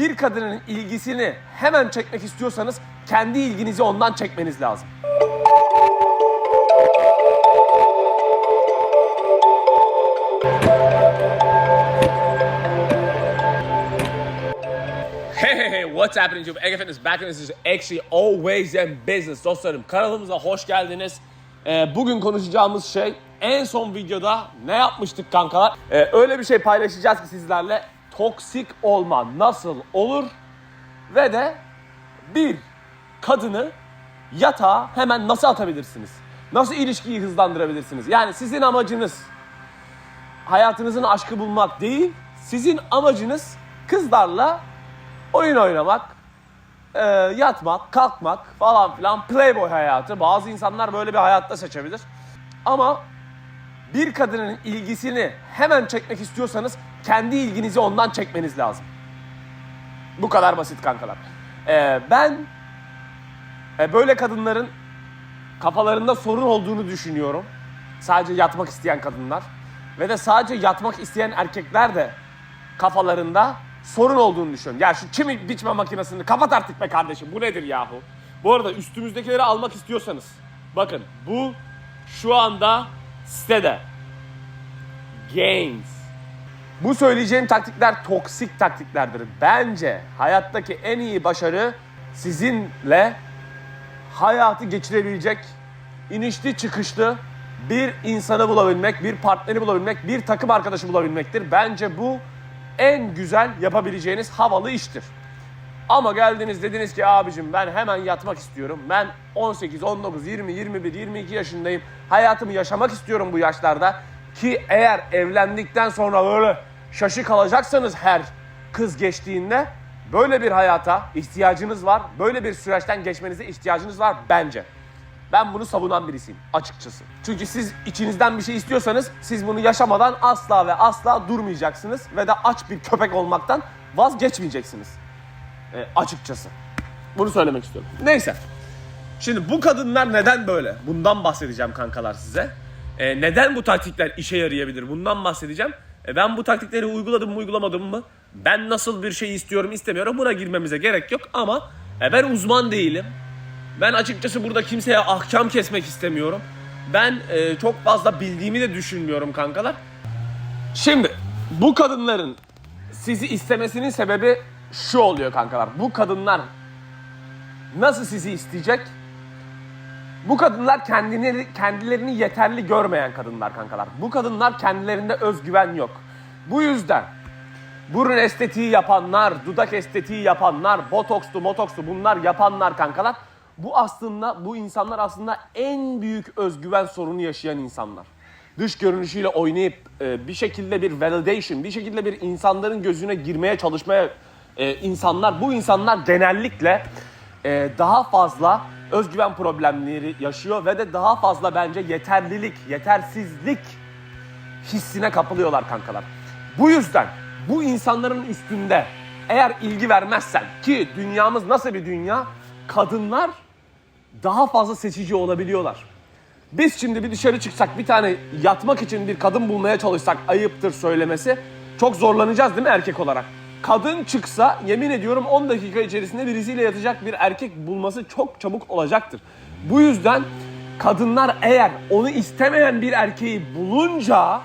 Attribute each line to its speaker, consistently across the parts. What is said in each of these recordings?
Speaker 1: bir kadının ilgisini hemen çekmek istiyorsanız kendi ilginizi ondan çekmeniz lazım. Hey hey hey what's happening YouTube? Ege Fitness back and this is actually always in business dostlarım. Kanalımıza hoş geldiniz. Ee, bugün konuşacağımız şey en son videoda ne yapmıştık kankalar? Ee, öyle bir şey paylaşacağız ki sizlerle toksik olma nasıl olur ve de bir kadını yatağa hemen nasıl atabilirsiniz? Nasıl ilişkiyi hızlandırabilirsiniz? Yani sizin amacınız hayatınızın aşkı bulmak değil, sizin amacınız kızlarla oyun oynamak, e, yatmak, kalkmak falan filan playboy hayatı. Bazı insanlar böyle bir hayatta seçebilir. Ama bir kadının ilgisini hemen çekmek istiyorsanız kendi ilginizi ondan çekmeniz lazım. Bu kadar basit kankalar. E, ben e, böyle kadınların kafalarında sorun olduğunu düşünüyorum. Sadece yatmak isteyen kadınlar. Ve de sadece yatmak isteyen erkekler de kafalarında sorun olduğunu düşünüyorum. Ya şu çim biçme makinesini kapat artık be kardeşim. Bu nedir yahu? Bu arada üstümüzdekileri almak istiyorsanız bakın bu şu anda sitede. Games. Bu söyleyeceğim taktikler toksik taktiklerdir. Bence hayattaki en iyi başarı sizinle hayatı geçirebilecek inişli çıkışlı bir insanı bulabilmek, bir partneri bulabilmek, bir takım arkadaşı bulabilmektir. Bence bu en güzel yapabileceğiniz havalı iştir. Ama geldiniz dediniz ki abicim ben hemen yatmak istiyorum. Ben 18, 19, 20, 21, 22 yaşındayım. Hayatımı yaşamak istiyorum bu yaşlarda. Ki eğer evlendikten sonra böyle şaşı kalacaksanız her kız geçtiğinde böyle bir hayata ihtiyacınız var. Böyle bir süreçten geçmenize ihtiyacınız var bence. Ben bunu savunan birisiyim açıkçası. Çünkü siz içinizden bir şey istiyorsanız siz bunu yaşamadan asla ve asla durmayacaksınız ve de aç bir köpek olmaktan vazgeçmeyeceksiniz. E, açıkçası. Bunu söylemek istiyorum. Neyse. Şimdi bu kadınlar neden böyle? Bundan bahsedeceğim kankalar size. E, neden bu taktikler işe yarayabilir? Bundan bahsedeceğim. E, ben bu taktikleri uyguladım mı uygulamadım mı? Ben nasıl bir şey istiyorum istemiyorum buna girmemize gerek yok ama e, ben uzman değilim. Ben açıkçası burada kimseye ahkam kesmek istemiyorum. Ben e, çok fazla bildiğimi de düşünmüyorum kankalar. Şimdi bu kadınların sizi istemesinin sebebi şu oluyor kankalar. Bu kadınlar nasıl sizi isteyecek? Bu kadınlar kendini, kendilerini yeterli görmeyen kadınlar kankalar. Bu kadınlar kendilerinde özgüven yok. Bu yüzden burun estetiği yapanlar, dudak estetiği yapanlar, botokslu, motokslu bunlar yapanlar kankalar. Bu aslında, bu insanlar aslında en büyük özgüven sorunu yaşayan insanlar. Dış görünüşüyle oynayıp e, bir şekilde bir validation, bir şekilde bir insanların gözüne girmeye çalışmaya e, insanlar, bu insanlar genellikle e, daha fazla özgüven problemleri yaşıyor ve de daha fazla bence yeterlilik, yetersizlik hissine kapılıyorlar kankalar. Bu yüzden bu insanların üstünde eğer ilgi vermezsen ki dünyamız nasıl bir dünya? Kadınlar daha fazla seçici olabiliyorlar. Biz şimdi bir dışarı çıksak bir tane yatmak için bir kadın bulmaya çalışsak ayıptır söylemesi çok zorlanacağız değil mi erkek olarak? Kadın çıksa yemin ediyorum 10 dakika içerisinde birisiyle yatacak bir erkek bulması çok çabuk olacaktır. Bu yüzden kadınlar eğer onu istemeyen bir erkeği bulunca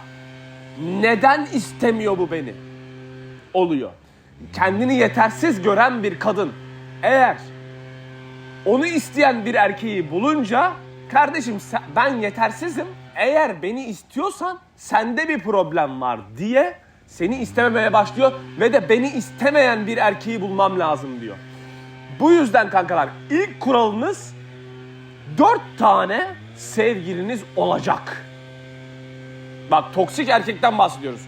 Speaker 1: neden istemiyor bu beni? Oluyor. Kendini yetersiz gören bir kadın eğer onu isteyen bir erkeği bulunca kardeşim ben yetersizim. Eğer beni istiyorsan sende bir problem var diye seni istememeye başlıyor ve de beni istemeyen bir erkeği bulmam lazım diyor. Bu yüzden kankalar ilk kuralınız dört tane sevgiliniz olacak. Bak toksik erkekten bahsediyoruz.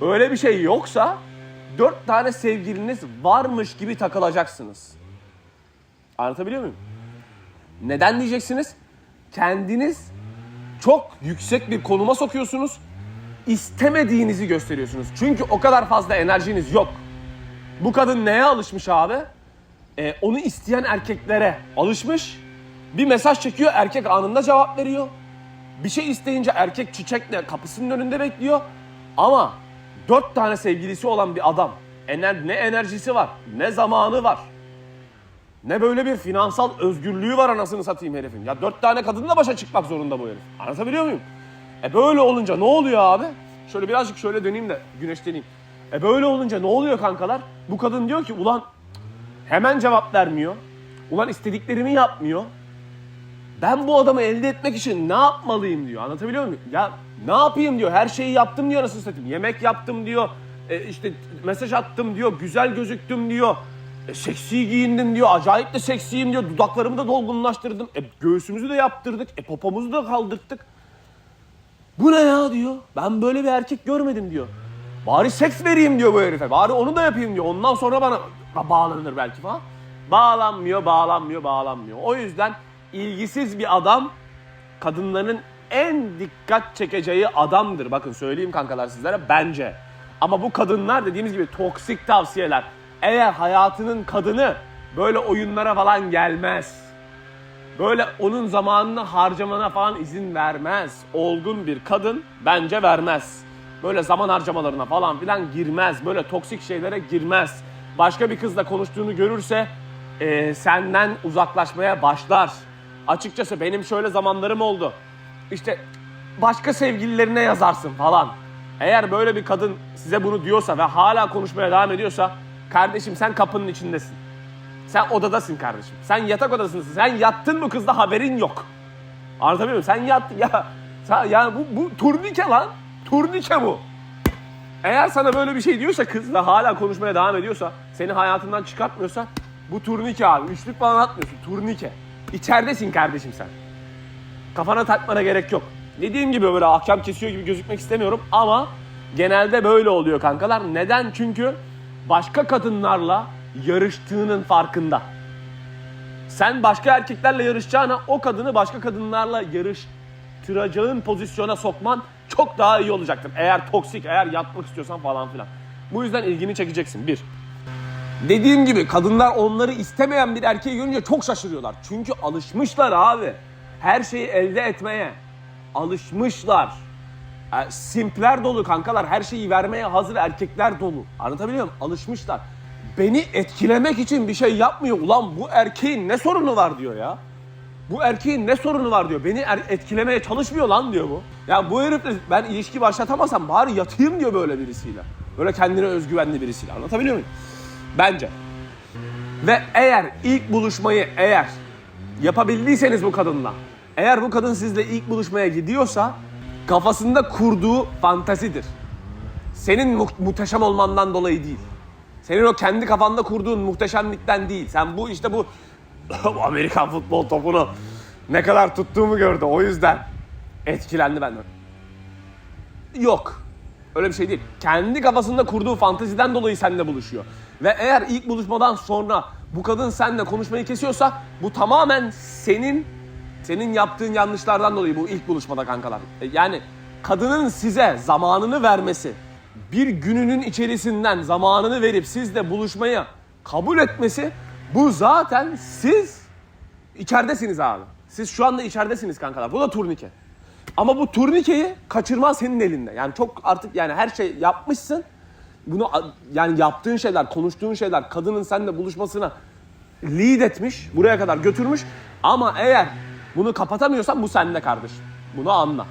Speaker 1: Öyle bir şey yoksa dört tane sevgiliniz varmış gibi takılacaksınız. Anlatabiliyor muyum? Neden diyeceksiniz? Kendiniz çok yüksek bir konuma sokuyorsunuz. İstemediğinizi gösteriyorsunuz. Çünkü o kadar fazla enerjiniz yok. Bu kadın neye alışmış abi? Ee, onu isteyen erkeklere alışmış. Bir mesaj çekiyor, erkek anında cevap veriyor. Bir şey isteyince erkek çiçekle kapısının önünde bekliyor. Ama dört tane sevgilisi olan bir adam ener ne enerjisi var, ne zamanı var. Ne böyle bir finansal özgürlüğü var anasını satayım herifin. Ya dört tane kadınla başa çıkmak zorunda bu herif. Anlatabiliyor muyum? E böyle olunca ne oluyor abi? Şöyle birazcık şöyle döneyim de güneşleneyim. E böyle olunca ne oluyor kankalar? Bu kadın diyor ki ulan hemen cevap vermiyor. Ulan istediklerimi yapmıyor. Ben bu adamı elde etmek için ne yapmalıyım diyor. Anlatabiliyor muyum? Ya ne yapayım diyor. Her şeyi yaptım diyor nasıl satayım. Yemek yaptım diyor. E, işte mesaj attım diyor. Güzel gözüktüm diyor. E, seksi giyindim diyor. Acayip de seksiyim diyor. Dudaklarımı da dolgunlaştırdım. E, göğsümüzü de yaptırdık. E, popomuzu da kaldırttık. Bu ne ya diyor. Ben böyle bir erkek görmedim diyor. Bari seks vereyim diyor bu herife. Bari onu da yapayım diyor. Ondan sonra bana ba- bağlanır belki falan. Bağlanmıyor, bağlanmıyor, bağlanmıyor. O yüzden ilgisiz bir adam kadınların en dikkat çekeceği adamdır. Bakın söyleyeyim kankalar sizlere bence. Ama bu kadınlar dediğimiz gibi toksik tavsiyeler. Eğer hayatının kadını böyle oyunlara falan gelmez. Böyle onun zamanını harcamana falan izin vermez. Olgun bir kadın bence vermez. Böyle zaman harcamalarına falan filan girmez. Böyle toksik şeylere girmez. Başka bir kızla konuştuğunu görürse e, senden uzaklaşmaya başlar. Açıkçası benim şöyle zamanlarım oldu. İşte başka sevgililerine yazarsın falan. Eğer böyle bir kadın size bunu diyorsa ve hala konuşmaya devam ediyorsa kardeşim sen kapının içindesin. Sen odadasın kardeşim. Sen yatak odasındasın. Sen yattın mı kızla haberin yok. Anlatabiliyor muyum? Sen yattın ya. Sen, yani bu, bu turnike lan. Turnike bu. Eğer sana böyle bir şey diyorsa kız ve hala konuşmaya devam ediyorsa, seni hayatından çıkartmıyorsa bu turnike abi. Üçlük falan atmıyorsun. Turnike. İçeridesin kardeşim sen. Kafana takmana gerek yok. Dediğim gibi böyle ahkam kesiyor gibi gözükmek istemiyorum ama genelde böyle oluyor kankalar. Neden? Çünkü başka kadınlarla yarıştığının farkında. Sen başka erkeklerle yarışacağına o kadını başka kadınlarla yarıştıracağın pozisyona sokman çok daha iyi olacaktır. Eğer toksik, eğer yatmak istiyorsan falan filan. Bu yüzden ilgini çekeceksin. Bir. Dediğim gibi kadınlar onları istemeyen bir erkeği görünce çok şaşırıyorlar. Çünkü alışmışlar abi. Her şeyi elde etmeye. Alışmışlar. Yani simpler dolu kankalar. Her şeyi vermeye hazır erkekler dolu. Anlatabiliyor muyum? Alışmışlar. Beni etkilemek için bir şey yapmıyor. Ulan bu erkeğin ne sorunu var diyor ya. Bu erkeğin ne sorunu var diyor. Beni er- etkilemeye çalışmıyor lan diyor bu. Ya bu herifle ben ilişki başlatamasam bari yatayım diyor böyle birisiyle. Böyle kendine özgüvenli birisiyle. Anlatabiliyor muyum? Bence. Ve eğer ilk buluşmayı eğer yapabildiyseniz bu kadınla, eğer bu kadın sizle ilk buluşmaya gidiyorsa kafasında kurduğu fantazidir. Senin mu- muhteşem olmandan dolayı değil. Senin o kendi kafanda kurduğun muhteşemlikten değil. Sen bu işte bu Amerikan futbol topunu ne kadar tuttuğumu gördü. O yüzden etkilendi benden. Yok. Öyle bir şey değil. Kendi kafasında kurduğu fanteziden dolayı seninle buluşuyor. Ve eğer ilk buluşmadan sonra bu kadın seninle konuşmayı kesiyorsa bu tamamen senin senin yaptığın yanlışlardan dolayı bu ilk buluşmada kankalar. E, Yani kadının size zamanını vermesi, bir gününün içerisinden zamanını verip sizle buluşmayı kabul etmesi bu zaten siz içeridesiniz abi. Siz şu anda içeridesiniz kankalar. Bu da turnike. Ama bu turnikeyi kaçırman senin elinde. Yani çok artık yani her şey yapmışsın. Bunu yani yaptığın şeyler, konuştuğun şeyler kadının seninle buluşmasına lead etmiş, buraya kadar götürmüş. Ama eğer bunu kapatamıyorsan bu sende kardeşim. Bunu anla.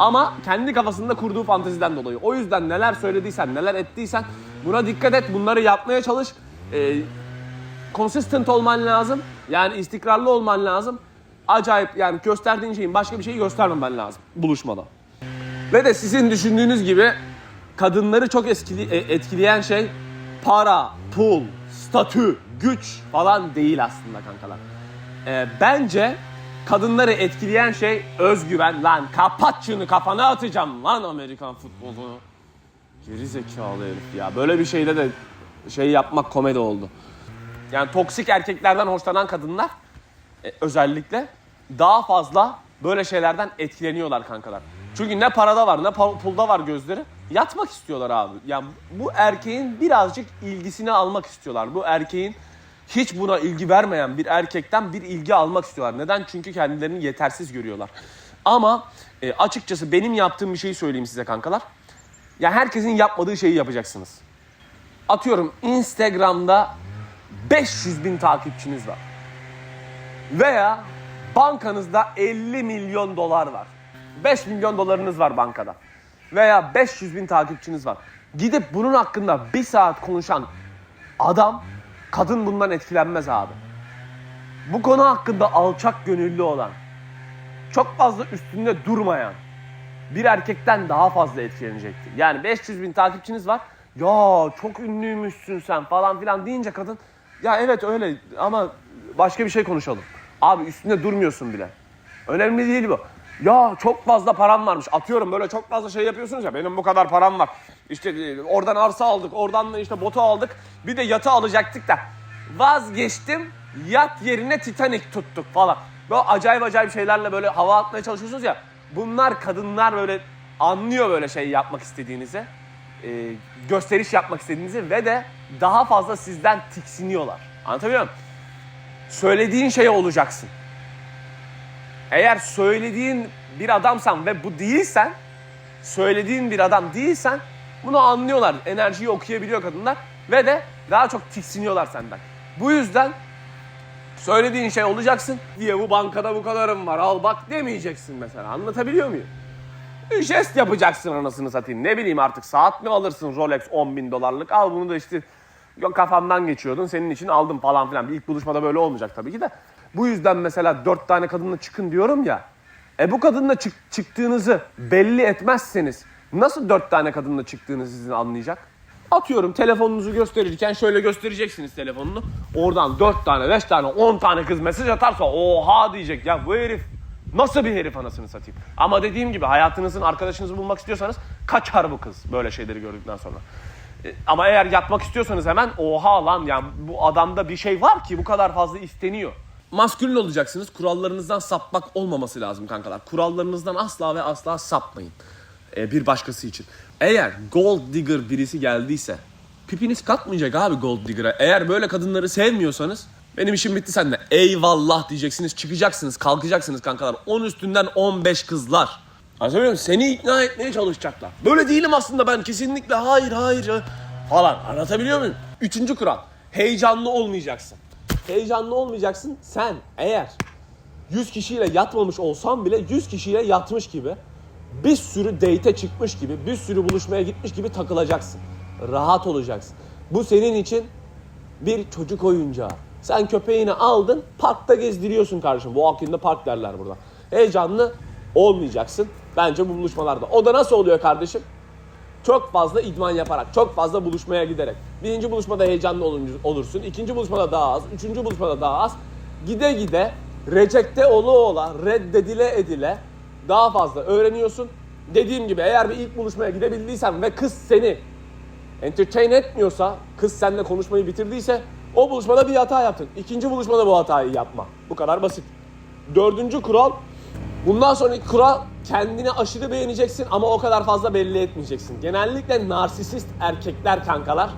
Speaker 1: Ama kendi kafasında kurduğu fanteziden dolayı. O yüzden neler söylediysen, neler ettiysen buna dikkat et. Bunları yapmaya çalış. Ee, consistent olman lazım. Yani istikrarlı olman lazım. Acayip yani gösterdiğin şeyin başka bir şeyi göstermemen lazım buluşmada. Ve de sizin düşündüğünüz gibi kadınları çok etkili, e, etkileyen şey para, pul, statü, güç falan değil aslında kankalar. Ee, bence kadınları etkileyen şey özgüven. Lan kapat şunu kafana atacağım lan Amerikan futbolunu. Geri zekalı herif ya. Böyle bir şeyde de şey yapmak komedi oldu. Yani toksik erkeklerden hoşlanan kadınlar e, özellikle daha fazla böyle şeylerden etkileniyorlar kankalar. Çünkü ne parada var ne pulda var gözleri. Yatmak istiyorlar abi. Yani bu erkeğin birazcık ilgisini almak istiyorlar. Bu erkeğin hiç buna ilgi vermeyen bir erkekten bir ilgi almak istiyorlar. Neden? Çünkü kendilerini yetersiz görüyorlar. Ama e, açıkçası benim yaptığım bir şeyi söyleyeyim size kankalar. Ya herkesin yapmadığı şeyi yapacaksınız. atıyorum Instagram'da 500 bin takipçiniz var. Veya bankanızda 50 milyon dolar var. 5 milyon dolarınız var bankada. Veya 500 bin takipçiniz var. Gidip bunun hakkında bir saat konuşan adam, kadın bundan etkilenmez abi. Bu konu hakkında alçak gönüllü olan, çok fazla üstünde durmayan bir erkekten daha fazla etkilenecektir. Yani 500 bin takipçiniz var. Ya çok ünlüymüşsün sen falan filan deyince kadın ya evet öyle ama başka bir şey konuşalım. Abi üstünde durmuyorsun bile. Önemli değil bu. Ya çok fazla param varmış. Atıyorum böyle çok fazla şey yapıyorsunuz ya. Benim bu kadar param var. İşte e, oradan arsa aldık, oradan da işte botu aldık. Bir de yatı alacaktık da. Vazgeçtim. Yat yerine Titanic tuttuk falan. Böyle acayip acayip şeylerle böyle hava atmaya çalışıyorsunuz ya. Bunlar kadınlar böyle anlıyor böyle şey yapmak istediğinizi. e, gösteriş yapmak istediğinizi ve de daha fazla sizden tiksiniyorlar. Anlatabiliyor muyum? Söylediğin şeye olacaksın. Eğer söylediğin bir adamsan ve bu değilsen, söylediğin bir adam değilsen bunu anlıyorlar. Enerjiyi okuyabiliyor kadınlar ve de daha çok tiksiniyorlar senden. Bu yüzden söylediğin şey olacaksın diye bu bankada bu kadarım var al bak demeyeceksin mesela. Anlatabiliyor muyum? Bir jest yapacaksın anasını satayım. Ne bileyim artık saat mi alırsın Rolex 10 bin dolarlık al bunu da işte kafamdan geçiyordun senin için aldım falan filan. Bir ilk buluşmada böyle olmayacak tabii ki de. Bu yüzden mesela dört tane kadınla çıkın diyorum ya. E bu kadınla çık- çıktığınızı belli etmezseniz nasıl dört tane kadınla çıktığınızı sizin anlayacak? Atıyorum telefonunuzu gösterirken şöyle göstereceksiniz telefonunu. Oradan dört tane, beş tane, on tane kız mesaj atarsa oha diyecek ya bu herif nasıl bir herif anasını satayım. Ama dediğim gibi hayatınızın arkadaşınızı bulmak istiyorsanız kaçar bu kız böyle şeyleri gördükten sonra. E, Ama eğer yatmak istiyorsanız hemen oha lan yani bu adamda bir şey var ki bu kadar fazla isteniyor. Maskülün olacaksınız. Kurallarınızdan sapmak olmaması lazım kankalar. Kurallarınızdan asla ve asla sapmayın. E, bir başkası için. Eğer gold digger birisi geldiyse pipiniz kalkmayacak abi gold digger'a. Eğer böyle kadınları sevmiyorsanız benim işim bitti sende. Eyvallah diyeceksiniz. Çıkacaksınız, kalkacaksınız kankalar. 10 üstünden 15 kızlar. Anlatabiliyor muyum? Seni ikna etmeye çalışacaklar. Böyle değilim aslında ben kesinlikle hayır hayır falan. Anlatabiliyor muyum? Üçüncü kural. Heyecanlı olmayacaksın. Heyecanlı olmayacaksın. Sen eğer 100 kişiyle yatmamış olsan bile 100 kişiyle yatmış gibi bir sürü date'e çıkmış gibi, bir sürü buluşmaya gitmiş gibi takılacaksın. Rahat olacaksın. Bu senin için bir çocuk oyuncağı. Sen köpeğini aldın, parkta gezdiriyorsun kardeşim. Walk in the park derler burada. Heyecanlı olmayacaksın bence bu buluşmalarda. O da nasıl oluyor kardeşim? Çok fazla idman yaparak, çok fazla buluşmaya giderek. Birinci buluşmada heyecanlı olursun, ikinci buluşmada daha az, üçüncü buluşmada daha az. Gide gide, rejekte ola ola, reddedile edile daha fazla öğreniyorsun. Dediğim gibi eğer bir ilk buluşmaya gidebildiysen ve kız seni entertain etmiyorsa, kız seninle konuşmayı bitirdiyse o buluşmada bir hata yaptın. İkinci buluşmada bu hatayı yapma. Bu kadar basit. Dördüncü kural, bundan sonraki kural kendini aşırı beğeneceksin ama o kadar fazla belli etmeyeceksin. Genellikle narsisist erkekler kankalar.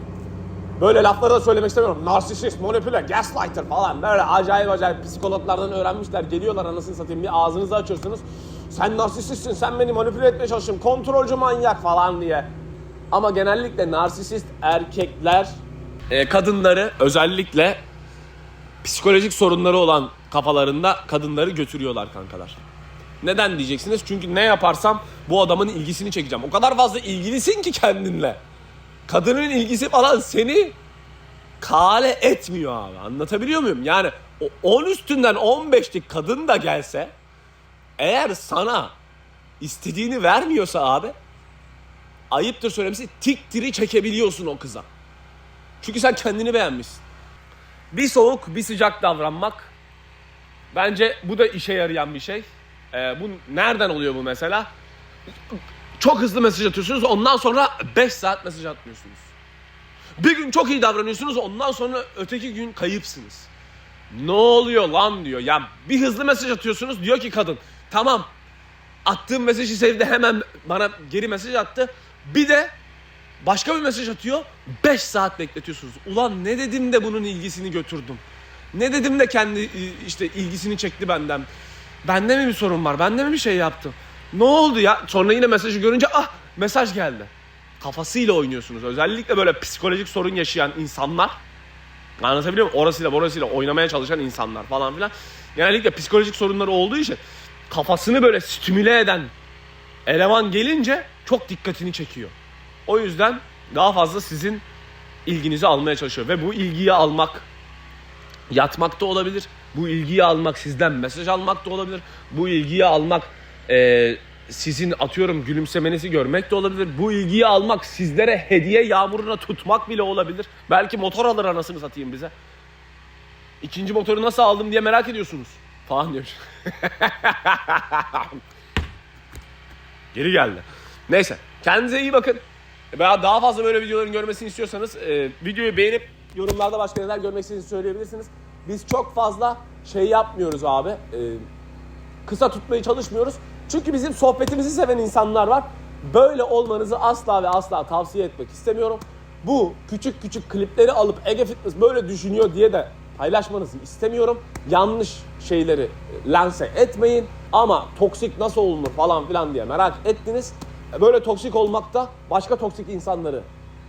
Speaker 1: Böyle lafları da söylemek istemiyorum. Narsisist, manipüle, gaslighter falan böyle acayip acayip psikologlardan öğrenmişler. Geliyorlar anasını satayım bir ağzınızı açıyorsunuz. Sen narsisistsin, sen beni manipüle etmeye çalışıyorsun, kontrolcü manyak falan diye. Ama genellikle narsisist erkekler e, kadınları özellikle psikolojik sorunları olan kafalarında kadınları götürüyorlar kankalar. Neden diyeceksiniz? Çünkü ne yaparsam bu adamın ilgisini çekeceğim. O kadar fazla ilgilisin ki kendinle. Kadının ilgisi falan seni kale etmiyor abi. Anlatabiliyor muyum? Yani o 10 üstünden 15'lik kadın da gelse eğer sana istediğini vermiyorsa abi ayıptır söylemesi tiktiri çekebiliyorsun o kıza. Çünkü sen kendini beğenmişsin. Bir soğuk bir sıcak davranmak bence bu da işe yarayan bir şey. Ee, bu nereden oluyor bu mesela? Çok hızlı mesaj atıyorsunuz ondan sonra 5 saat mesaj atmıyorsunuz. Bir gün çok iyi davranıyorsunuz ondan sonra öteki gün kayıpsınız. Ne oluyor lan diyor. Ya bir hızlı mesaj atıyorsunuz diyor ki kadın tamam attığım mesajı sevdi hemen bana geri mesaj attı. Bir de başka bir mesaj atıyor 5 saat bekletiyorsunuz. Ulan ne dedim de bunun ilgisini götürdüm. Ne dedim de kendi işte ilgisini çekti benden. Bende mi bir sorun var? Bende mi bir şey yaptım? Ne oldu ya? Sonra yine mesajı görünce ah mesaj geldi. kafasıyla oynuyorsunuz. Özellikle böyle psikolojik sorun yaşayan insanlar Anlatabiliyor muyum? Orasıyla orasıyla oynamaya çalışan insanlar falan filan. Genellikle psikolojik sorunları olduğu için kafasını böyle stimüle eden eleman gelince çok dikkatini çekiyor. O yüzden daha fazla sizin ilginizi almaya çalışıyor. Ve bu ilgiyi almak yatmak da olabilir. Bu ilgiyi almak sizden mesaj almak da olabilir. Bu ilgiyi almak eee, sizin atıyorum gülümsemenizi görmek de olabilir. Bu ilgiyi almak sizlere hediye yağmuruna tutmak bile olabilir. Belki motor alır anasını satayım bize. İkinci motoru nasıl aldım diye merak ediyorsunuz. Falan diyor. Geri geldi. Neyse. Kendinize iyi bakın. Veya daha fazla böyle videoların görmesini istiyorsanız e, videoyu beğenip yorumlarda başka neler görmek istediğinizi söyleyebilirsiniz. Biz çok fazla şey yapmıyoruz abi. E, kısa tutmaya çalışmıyoruz. Çünkü bizim sohbetimizi seven insanlar var. Böyle olmanızı asla ve asla tavsiye etmek istemiyorum. Bu küçük küçük klipleri alıp Ege Fitness böyle düşünüyor diye de paylaşmanızı istemiyorum. Yanlış şeyleri lanse etmeyin. Ama toksik nasıl olunur falan filan diye merak ettiniz. Böyle toksik olmak da başka toksik insanları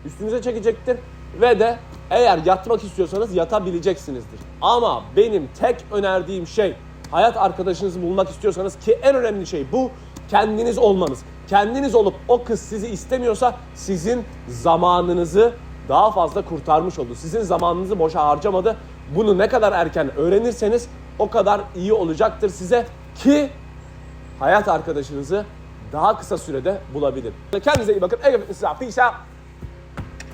Speaker 1: üstünüze çekecektir. Ve de eğer yatmak istiyorsanız yatabileceksinizdir. Ama benim tek önerdiğim şey hayat arkadaşınızı bulmak istiyorsanız ki en önemli şey bu kendiniz olmanız. Kendiniz olup o kız sizi istemiyorsa sizin zamanınızı daha fazla kurtarmış oldu. Sizin zamanınızı boşa harcamadı. Bunu ne kadar erken öğrenirseniz o kadar iyi olacaktır size ki hayat arkadaşınızı daha kısa sürede bulabilir. Kendinize iyi bakın. Ege Fitness'a peace out.